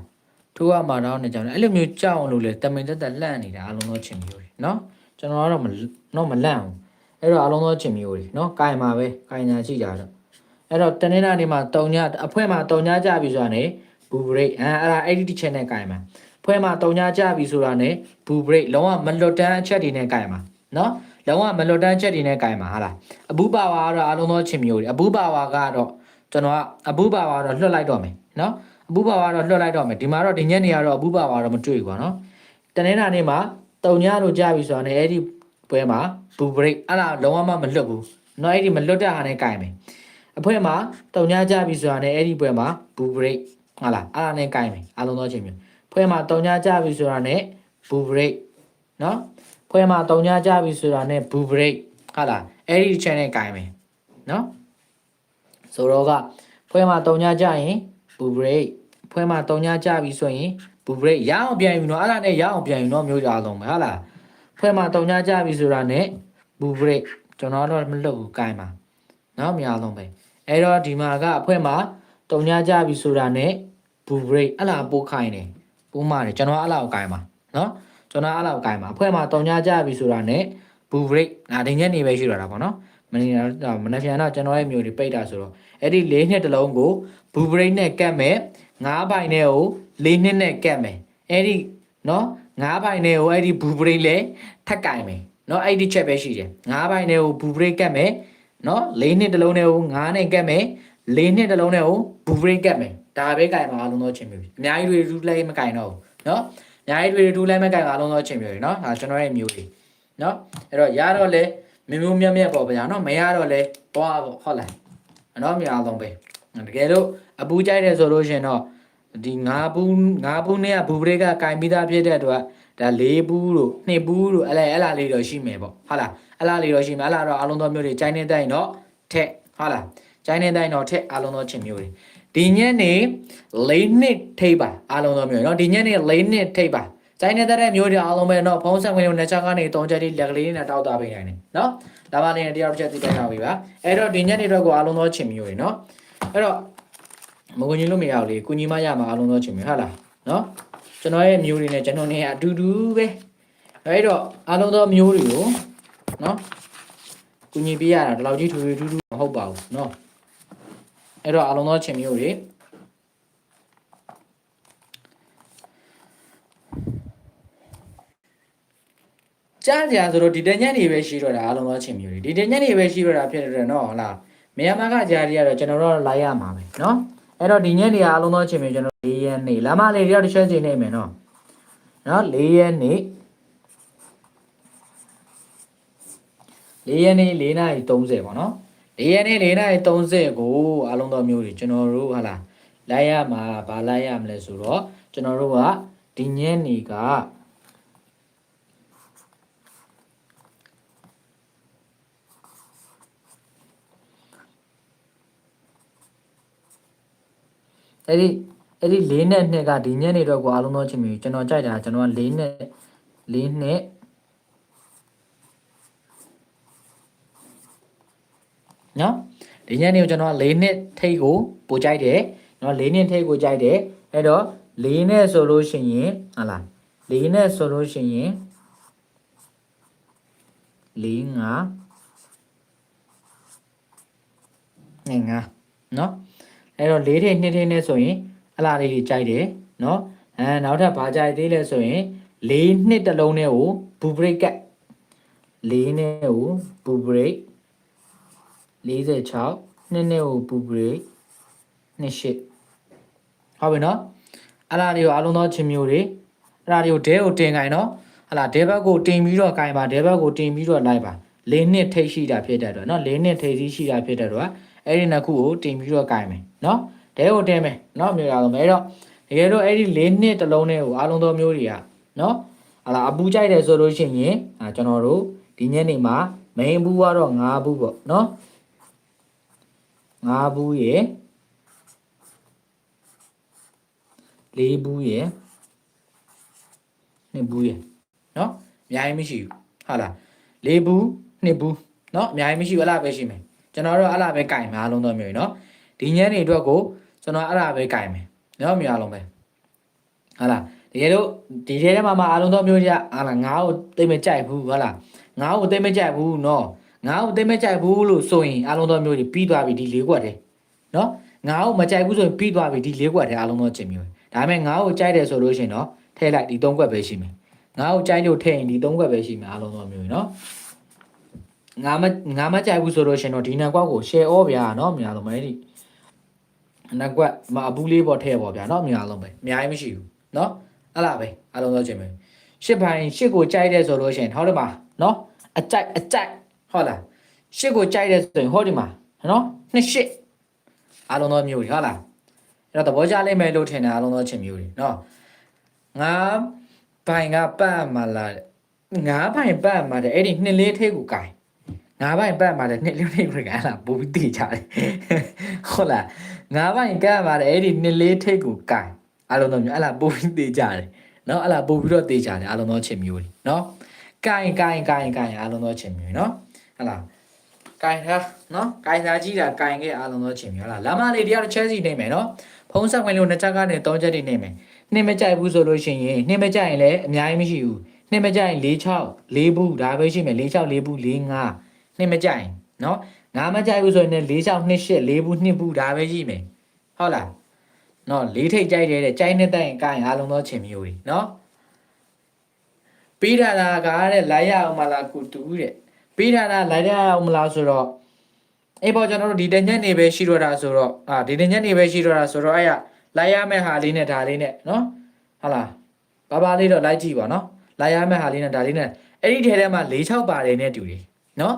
ထိုးရမှာတော့နေကြောင်အဲ့လိုမျိုးကြောက်အောင်လို့လေတမင်တက်တက်လှန့်နေတာအားလုံးသောချင်းမျိုးတွေနော်ကျွန်တော်ကတော့မတော့မလန့်ဘူးအဲ့တော့အားလုံးသောချင်းမျိုးတွေနော်ကင်မှာပဲကင်ညာကြည့်ကြတော့အဲ့တော့တနေ့နေ့မှာတုံညအဖွဲမှာတုံညကြပြီဆိုတာနေဘူဘရိတ်အဲအဲ့ဒါအဲ့ဒီတစ်ချက်နဲ့ကင်မှာဖွဲမှာတုံညကြပြီဆိုတာနေဘူဘရိတ်လုံးဝမလွတ်တန်းအချက်တွေနဲ့ကင်မှာနော် လုံးဝမလွတ်တန်းချက်တွေနဲ့ကင်မှာဟာလားအဘူပါဝါကတော့အားလုံးသောချင်းမျိုးတွေအဘူပါဝါကတော့ကျွန်တော်ကအဘူပါဝါတော့လွတ်လိုက်တော့မယ်နော်အဘူပါဝါတော့လွတ်လိုက်တော့မယ်ဒီမှာတော့ဒီညက်နေရတော့အဘူပါဝါတော့မတွေ့ဘူးကွာနော်တနေ့နာနေ့မှာတုံညလို့ကြပြီဆိုတာနဲ့အဲ့ဒီပွဲမှာဘူဘရိတ်အဲ့ဒါလုံးဝမမလွတ်ဘူးနော်အဲ့ဒီမလွတ်တဲ့ဟာနဲ့ကင်မယ်အဖွဲမှာတုံညကြပြီဆိုတာနဲ့အဲ့ဒီပွဲမှာဘူဘရိတ်ဟာလားအဲ့ဒါနဲ့ကင်မယ်အားလုံးသောချင်းမျိုးဖွဲမှာတုံညာကြပြီဆိုတာနဲ့ဘူဘရိတ်နော် ဖွဲမှာတုံညာကြပြီဆိုတာနဲ့ဘူဘရိတ်ဟုတ်လားအဲ့ဒီ channel ကင်မယ်နော်ဆိုတော့ကဖွဲမှာတုံညာကြရင်ဘူဘရိတ်ဖွဲမှာတုံညာကြပြီဆိုရင်ဘူဘရိတ်ရအောင်ပြန်ယူနော်အဲ့ဒါနဲ့ရအောင်ပြန်ယူနော်မျိုးကြအောင်ပဲဟုတ်လားဖွဲမှာတုံညာကြပြီဆိုတာနဲ့ဘူဘရိတ်ကျွန်တော်တော့မလုပ်ဘူးကင်ပါနော်မရအောင်ပဲအဲ့တော့ဒီမှာကအဖွဲမှာတုံညာကြပြီဆိုတာနဲ့ဘူဘရိတ်အဲ့လားပို့ခိုင်းတယ်ပိုးမာတယ်ကျွန်တော်အဲ့လောက်ကိုင်ပါနော် ကျွန်တော်အဲ့လောက်ကိုင်ပါအဖွဲ့မှာတုံညာကြပြီဆိုတာနဲ့ဘူဘရိတ်ငါဒီညနေပဲရှိတော့တာပေါ့နော်မနေ့ကတော့မနေ့ပြန်တော့ကျွန်တော်ရဲ့မျိုးတွေပိတ်တာဆိုတော့အဲ့ဒီ၄နှစ်တလုံးကိုဘူဘရိတ်နဲ့ကတ်မယ်၅ဘိုင်နဲ့ကို၄နှစ်နဲ့ကတ်မယ်အဲ့ဒီနော်၅ဘိုင်နဲ့ကိုအဲ့ဒီဘူဘရိတ်လည်းထက်ကင်မယ်နော်အဲ့ဒီချက်ပဲရှိတယ်၅ဘိုင်နဲ့ကိုဘူဘရိတ်ကတ်မယ်နော်၄နှစ်တလုံးနဲ့ကို၅နဲ့ကတ်မယ်၄နှစ်တလုံးနဲ့ကိုဘူဘရိတ်ကတ်မယ်ဒါပဲကင်ပါအလုံးသောချင်းမျိုးအများကြီးတွေဒူးလိုက်မကင်တော့ဘူးနော် အများကြီးတွေဒူးလိုက်မကင်ပါအလုံးသောချင်းမျိုးတွေနော်ဒါကျွန်တော်ရဲ့မျိုးတွေနော်အဲ့တော့ရတော့လေမမျိုးမြတ်မြတ်ပေါ့ဗျာနော်မရတော့လေသွားပေါ့ဟုတ်လားနော်မရအောင်ပဲတကယ်လို့အပူကြိုက်တယ်ဆိုလို့ရှင်တော့ဒီငါးဘူးငါးဘူးနဲ့ကဘူပရိကကင်ပြီးသားဖြစ်တဲ့အတွက်ဒါ၄ဘူးတို့နှစ်ဘူးတို့အဲ့လဲအဲ့လားလေးတော့ရှိမယ်ပေါ့ဟုတ်လားအဲ့လားလေးတော့ရှိမယ်အဲ့လားတော့အလုံးသောမျိုးတွေကြိုင်းနေတိုင်းတော့ထက်ဟုတ်လားကြိုင်းနေတိုင်းတော့ထက်အလုံးသောချင်းမျိုးတွေ ဒီညနေ၄နှစ်ထိပ်ပါအားလုံးသောမျိုးเนาะဒီညနေ၄နှစ်ထိပ်ပါကျိုင်းနေတဲ့မျိုးတွေအားလုံးပဲเนาะဖုံးဆက်ဝင်လို့နှစ်ချက်ကနေ၃ချက်ထိလက်ကလေးနဲ့တောက်တာပေးနိုင်တယ်เนาะဒါမှလည်းတရားတစ်ချက်သိတတ်တာပြီပါအဲ့တော့ဒီညနေတော့ကိုအားလုံးသောချင်မျိုးတွေเนาะအဲ့တော့မကုန်ကြီးလို့မရဘူးလေကုညီမရမှာအားလုံးသောချင်မျိုးဟုတ်လားเนาะကျွန်တော်ရဲ့မျိုးတွေနဲ့ကျွန်တော်နဲ့အတူတူပဲအဲ့တော့အားလုံးသောမျိုးတွေကိုเนาะကုညီပေးရတာဒီလောက်ကြီးထူထူထူထူမဟုတ်ပါဘူးเนาะ အဲ့တော့အလုံးသောအချိန်မျိုးတွေကြာကြာဆိုတော့ဒီတညက်နေပဲရှိတော့တာအလုံးသောအချိန်မျိုးတွေဒီတညက်နေပဲရှိတော့တာဖြစ်နေတယ်နော်ဟုတ်လားမြန်မာကကြာတွေကတော့ကျွန်တော်တို့လိုက်ရမှာပဲနော်အဲ့တော့ဒီညက်နေကအလုံးသောအချိန်မျိုးကျွန်တော်၄ရက်နေလမ်းမလေးတွေတော့တစ်ချက်ချိန်နေမယ်နော်နော်၄ရက်နေ၄ရက်နေ၄နာရီ30ပေါ့နော် ၄ရက်နေ့၄နာရီ30ကိုအားလုံးသောမျိုးတွေကျွန်တော်တို့ဟာလာလိုက်ရမှာဗာလိုက်ရမလဲဆိုတော့ကျွန်တော်တို့ကဒီညနေကအဲ့ဒီအဲ့ဒီ၄နဲ့2ကဒီညနေတော့ကိုအားလုံးသောချင်းမျိုးကျွန်တော်ကြိုက်တာကျွန်တော်က၄နဲ့၄နဲ့ နော်ဒီညနေကိုကျွန်တော်၄နှစ်ထိတ်ကိုပို့ကြိုက်တယ်နော်၄နှစ်ထိတ်ကိုကြိုက်တယ်အဲ့တော့၄နဲ့ဆိုလို့ရှိရင်ဟာလား၄နဲ့ဆိုလို့ရှိရင်၄ငါနေငါနော်အဲ့တော့၄ထိတ်နှစ်ထိတ်နဲ့ဆိုရင်အလားလေးကြီးကြိုက်တယ်နော်အဲနောက်ထပ်ဘာကြိုက်သေးလဲဆိုရင်၄နှစ်တစ်လုံးနဲ့ကိုဘူဘရိတ်ကတ်၄နဲ့ကိုဘူဘရိတ် 46နှစ်နဲ့ကိုပူပရိနှစ်ရှစ်ဟုတ်ပြီနော်အဲ့ဒါတွေကိုအလုံးသောချင်းမျိုးတွေအဲ့ဒါတွေကိုဒဲကိုတင်ခိုင်းနော်ဟလာဒဲဘက်ကိုတင်ပြီးတော့ခိုင်းပါဒဲဘက်ကိုတင်ပြီးတော့လိုက်ပါ၄နှစ်ထိတ်ရှိတာဖြစ်တဲ့အတွက်နော်၄နှစ်ထိတ်ရှိတာဖြစ်တဲ့အတွက်အဲ့ဒီနှစ်ခုကိုတင်ပြီးတော့ခိုင်းမယ်နော်ဒဲကိုတင်မယ်နော်မျိုးရအောင်မယ်အဲ့တော့တကယ်လို့အဲ့ဒီ၄နှစ်တစ်လုံးနဲ့ကိုအလုံးသောမျိုးတွေကနော်ဟလာအပူကြိုက်တယ်ဆိုလို့ရှိရင်အာကျွန်တော်တို့ဒီညနေမှာ main ဘူးကတော့၅ဘူးပေါ့နော် ၅ဘူးရယ်၄ဘူးရယ်နှစ်ဘူးရယ်နော်အများကြီးမရှိဘူးဟုတ်လား၄ဘူးနှစ်ဘူးနော်အများကြီးမရှိဘူးအဲ့လားပဲရှိမယ်ကျွန်တော်တို့အဲ့လားပဲကင်မှာအလုံးတော့မျိုးနော်ဒီညနေအတွက်ကိုကျွန်တော်အဲ့လားပဲကင်မယ်နော်မျိုးအလုံးပဲဟုတ်လားတကယ်လို့ဒီထဲထဲမှာမှအလုံးတော့မျိုးကြီးဟာလားငါ့ကိုသိမကြိုက်ဘူးဟုတ်လားငါ့ကိုသိမကြိုက်ဘူးနော် ငါ့ကိုသိမကြိုက်ဘူးလို့ဆိုရင်အလုံးတော့မျိုးကြီးပြီးသွားပြီဒီလေးခွက်တည်းနော်ငါ့ကိုမကြိုက်ဘူးဆိုရင်ပြီးသွားပြီဒီလေးခွက်တည်းအားလုံးတော့ချင်မျိုးဒါပေမဲ့ငါ့ကိုကြိုက်တယ်ဆိုလို့ရှိရင်တော့ထည့်လိုက်ဒီသုံးခွက်ပဲရှိမယ်ငါ့ကိုကြိုက်လို့ထည့်ရင်ဒီသုံးခွက်ပဲရှိမယ်အားလုံးတော့မျိုးနော်ငါမငါမကြိုက်ဘူးဆိုလို့ရှိရင်တော့ဒီနှစ်ခွက်ကို share ဩဗျာနော်များလုံးပဲဒီနှစ်ခွက်မအပူးလေးပေါ်ထည့်ပါဗျာနော်များလုံးပဲအများကြီးမရှိဘူးနော်အဲ့လားပဲအားလုံးတော့ချင်မယ်ရှစ်ပိုင်းရှစ်ကိုကြိုက်တယ်ဆိုလို့ရှိရင်ဟောဒီမှာနော်အကြိုက်အကြိုက် ဟုတ်လားရှစ်ကိုကြိုက်တယ်ဆိုရင်ဟောဒီမှာနော်နှစ်ရှစ်အားလုံးသောမျိုးတွေဟုတ်လားအဲ့တော့သဘောကျလိမ့်မယ်လို့ထင်တယ်အားလုံးသောချင်းမျိုးတွေနော်ငါဘိုင်ကပတ်မှလာငါဘိုင်ပတ်မှတဲ့အဲ့ဒီနှစ်လေးထိပ်ကိုကင်ငါဘိုင်ပတ်မှတဲ့နှစ်လေးထိပ်ကိုကင်လားဘူးတည်ကြတယ်ဟုတ်လားငါဘိုင်ကမှတဲ့အဲ့ဒီနှစ်လေးထိပ်ကိုကင်အားလုံးသောမျိုးအဲ့လားဘူးတည်ကြတယ်နော်အဲ့လားပို့ပြီးတော့တေးကြတယ်အားလုံးသောချင်းမျိုးတွေနော်ကင်ကင်ကင်ကင်အားလုံးသောချင်းမျိုးနော် ဟုတ်လားကင်ထားနော်ကင်စားကြည့်တာကင်ခဲ့အားလုံးသောချိန်မျိုးလားလာမလေးတရားတစ်ချက်စီနေမယ်နော်ဖုံးဆက်ဝင်လို့နှစ်ချက်ကနေသုံးချက်တွေနေမယ်နှစ်မကြိုက်ဘူးဆိုလို့ရှိရင်နှစ်မကြိုက်ရင်လည်းအများကြီးမရှိဘူးနှစ်မကြိုက်ရင်၄6၄ဘူးဒါပဲရှိမယ်၄6 4ဘူး၄5နှစ်မကြိုက်ရင်နော်ငါမကြိုက်ဘူးဆိုရင်လည်း၄6 2 8 4ဘူး2ဘူးဒါပဲရှိမယ်ဟုတ်လားနော်၄ထိတ်ကြိုက်တယ်တဲ့ကြိုက်နေတဲ့ရင်ကင်အားလုံးသောချိန်မျိုးတွေနော်ပြီးတာကတဲ့လိုက်ရအောင်မလားကုတူတဲ့ ပြီးတာကလိုက်ရအောင်မလားဆိုတော့အေးပေါ့ကျွန်တော်တို့ဒီတညက်နေပဲရှိတော့တာဆိုတော့အာဒီတညက်နေပဲရှိတော့တာဆိုတော့အဲ့ရလိုက်ရမယ့်ဟာလေးနဲ့ဒါလေးနဲ့နော်ဟုတ်လားဘာဘာလေးတော့လိုက်ကြည့်ပါနော်လိုက်ရမယ့်ဟာလေးနဲ့ဒါလေးနဲ့အဲ့ဒီထဲထဲမှာ၄6ပါတယ်နဲ့တူတယ်နော်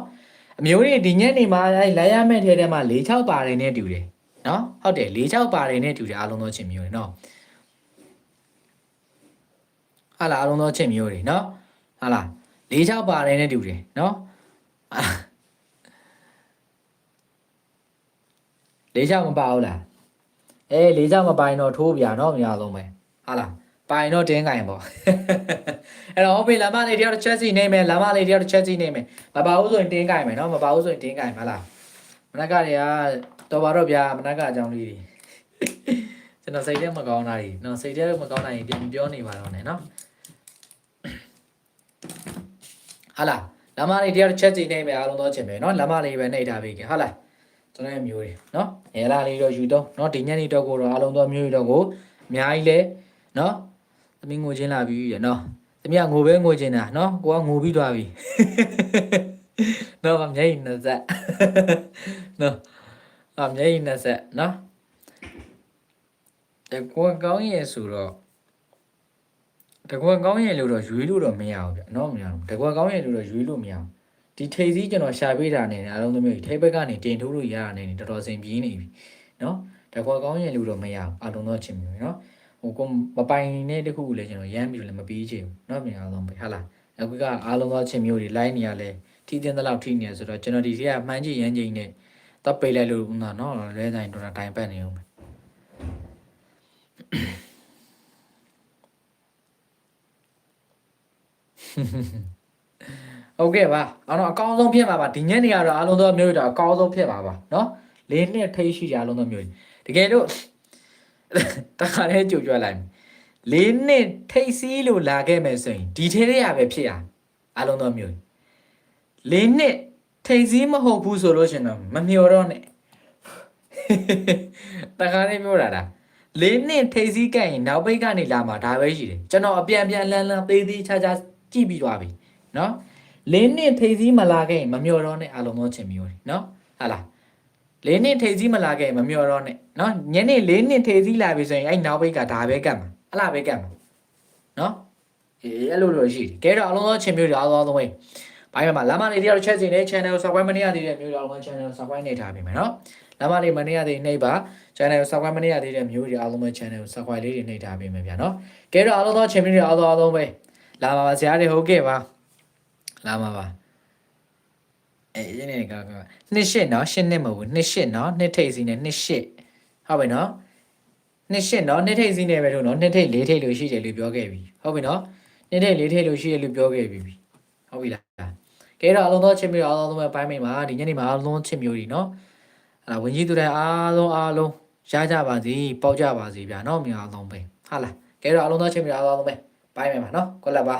အမျိုးတွေဒီညက်နေမှာအဲ့လိုက်ရမယ့်ထဲထဲမှာ၄6ပါတယ်နဲ့တူတယ်နော်ဟုတ်တယ်၄6ပါတယ်နဲ့တူတယ်အားလုံးသောချင်းမျိုးတွေနော်ဟာလားအားလုံးသောချင်းမျိုးတွေနော်ဟာလား၄6ပါတယ်နဲ့တူတယ်နော်အာ လေးချောက်မပါဘူးလားအေးလေးချောက်မပိုင်တော့ထိုးပြတော့မရလုံးပဲဟာလားပိုင်တော့တင်းကင်ပေါ့အဲ့တော့ဟုတ်ပြီလမ်းမလေးတယောက်တစ်ချက်စီနေမယ်လမ်းမလေးတယောက်တစ်ချက်စီနေမယ်မပါဘူးဆိုရင်တင်းကင်မယ်နော်မပါဘူးဆိုရင်တင်းကင်မလားမနက်ကတွေကတော်ပါတော့ဗျာမနက်ကအကြောင်းလေးတွေကျွန်တော်စိတ်ထဲမကောင်းတာတွေနော်စိတ်ထဲမကောင်းတာတွေပြန်ပြောနေပါတော့နဲ့နော်ဟာလား လမ်းမလေးတရားတစ်ချက်စီနှိမ့်မယ်အားလုံးတော့ချင်မယ်နော်လမ်းမလေးပဲနှိမ့်ထားပေးခင်ဟုတ်လားကျွန်တော်ရဲ့မျိုးတွေနော်ရဲလာလေးတော့ယူတော့နော်ဒီညနေတော့ကိုတော့အားလုံးတော့မျိုးတွေတော့ကိုအများကြီးလဲနော်သမီးငိုချင်းလာပြီရနော်သမီးကငိုပဲငိုချင်းတာနော်ကိုကငိုပြီးသွားပြီနော်ဗမျက်ရည်20နော်ဗမျက်ရည်20နော်အဲကိုကောင်းရဲ့ဆိုတော့ တကွန်ကောင်းရဲ့လို့တော့ရွေးလို့တော့မရဘူးဗျเนาะမရဘူးတကွန်ကောင်းရဲ့လို့တော့ရွေးလို့မရဘူး ဒီထိပ်စည်းကျွန်တော်ရှာပေးတာနေတယ်အားလုံးသမီးထိပ်ဘက်ကနေတင်ထိုးလို့ရတာနေတယ်တော်တော်စင်ပြေးနေပြီเนาะတကွာကောင်းရင်လို့တော့မရဘူးအားလုံးတော့ချင်ပြီเนาะဟိုကိုမပိုင်တဲ့တခုကိုလည်းကျွန်တော်ရမ်းပြီးလည်းမပြီးချင်ဘူးเนาะမြန်အောင်ပဲဟာလားအခုကအားလုံးတော့ချင်မျိုးတွေ line နေရလဲထိတင်တဲ့လောက်ထိနေရဆိုတော့ကျွန်တော်ဒီထက်ကမှန်းကြည့်ရမ်းချိန်နဲ့တော့ပိတ်လိုက်လို့ဦးနာเนาะလဲတိုင်းတော်တော်တိုင်ပတ်နေအောင်ပဲ ဟုတ်ကဲ့ပါအဲ့တော့အကောင်းဆုံးဖြစ်ပါပါဒီညနေကတော့အားလုံးသောမျိုးတွေတော့အကောင်းဆုံးဖြစ်ပါပါเนาะလေးနှစ်ထိရှိကြအားလုံးသောမျိုးတွေတကယ်လို့ တခါတည်းကြိုကြွလိုက်မယ်လေးနှစ်ထိတ်စီးလို့လာခဲ့မယ်ဆိုရင်ဒီထဲရပဲဖြစ်ရအားလုံးသောမျိုးလေးနှစ်ထိတ်စီးမဟုတ်ဘူးဆိုလို့ရှင်တော့မမျောတော့နဲ့တခါတည်းပြောတာလားလေးနှစ်ထိတ်စီးကရင်နောက်ပိတ်ကနေလာမှာဒါပဲရှိတယ်ကျွန်တော်အပြန်ပြန်လန်းလန်းသေးသေးချာချာ ကြည့်ပြီးသွားပြီเนาะ လင်းနှစ်ထိပ်စည်းမလာခဲ့ရင်မမျောတော့နဲ့အလုံးသောချင်မျိုးတွေနော်ဟာလားလင်းနှစ်ထိပ်စည်းမလာခဲ့ရင်မမျောတော့နဲ့နော်ညနေလင်းနှစ်ထိပ်စည်းလာပြီဆိုရင်အဲ့နောက်ဘိတ်ကဒါပဲကတ်မှာအလားပဲကတ်မှာနော်အေးအဲ့လိုလိုရှိတယ်ကဲတော့အလုံးသောချင်မျိုးတွေအားလုံးသောဝေးဘိုင်းမှာလမ်းမလေးတယောက်ချက်စီနေ channel ကို subscribe မနေရသေးတဲ့မျိုးတွေအားလုံး channel ကို subscribe နေထားပြီမယ်နော်လမ်းမလေးမနေရသေးနှိပ်ပါ channel ကို subscribe မနေရသေးတဲ့မျိုးတွေအားလုံးပဲ channel ကို subscribe လေးတွေနှိပ်ထားပြီမယ်ဗျာနော်ကဲတော့အားလုံးသောချင်မျိုးတွေအားလုံးအားလုံးပဲ လာပါပါဆရာတွေဟုတ်ကဲ့ပါလာပါပါအဲရင်းနေကကနှစ်ရှစ်နော်ရှစ်နှစ်မဟုတ်ဘူးနှစ်ရှစ်နော်နှစ်ထိပ်စီနဲ့နှစ်ရှစ်ဟုတ်ပြီနော်နှစ်ရှစ်နော်နှစ်ထိပ်စီနဲ့ပဲလို့နော်နှစ်ထိပ်လေးထိပ်လို့ရှိတယ်လို့ပြောခဲ့ပြီဟုတ်ပြီနော်နှစ်ထိပ်လေးထိပ်လို့ရှိတယ်လို့ပြောခဲ့ပြီဟုတ်ပြီလားကဲတော့အလုံးသောချစ်မျိုးအားလုံးပဲပိုင်းမိမှာဒီညနေမှာအလုံးချစ်မျိုးတွေနော်အဲ့ဒါဝင်ကြီးသူတိုင်းအားလုံးအားလုံးရကြပါစေပေါက်ကြပါစေဗျာနော်မြေအားလုံးပဲဟာလားကဲတော့အလုံးသောချစ်မျိုးအားလုံးပဲ ပိုင်းမိမှာနော်ကိုလက်ပါ